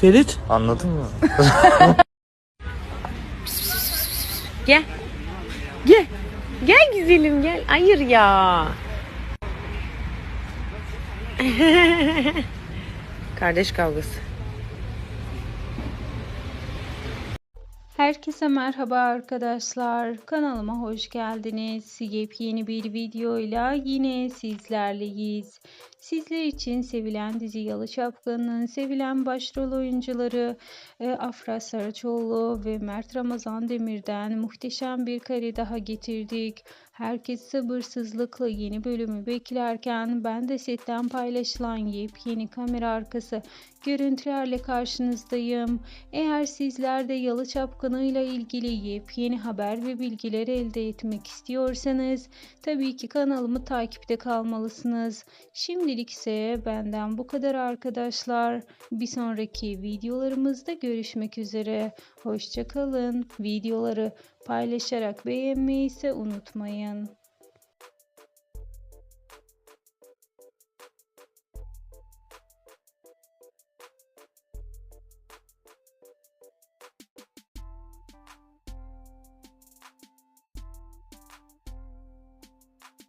Ferit. Anladın mı? Gel. Gel. Gel güzelim gel. Hayır ya. Kardeş kavgası. Herkese merhaba arkadaşlar. Kanalıma hoş geldiniz. Yepyeni bir videoyla yine sizlerleyiz. Sizler için sevilen dizi Yalı Çapkın'ın sevilen başrol oyuncuları e, Afra Saraçoğlu ve Mert Ramazan Demir'den muhteşem bir kare daha getirdik. Herkes sabırsızlıkla yeni bölümü beklerken ben de setten paylaşılan yepyeni kamera arkası görüntülerle karşınızdayım. Eğer sizler de Yalı Çapkını ile ilgili yepyeni haber ve bilgiler elde etmek istiyorsanız tabii ki kanalımı takipte kalmalısınız. Şimdilik ise benden bu kadar arkadaşlar. Bir sonraki videolarımızda görüşmek üzere. Hoşçakalın. Videoları paylaşarak beğenmeyi ise unutmayın.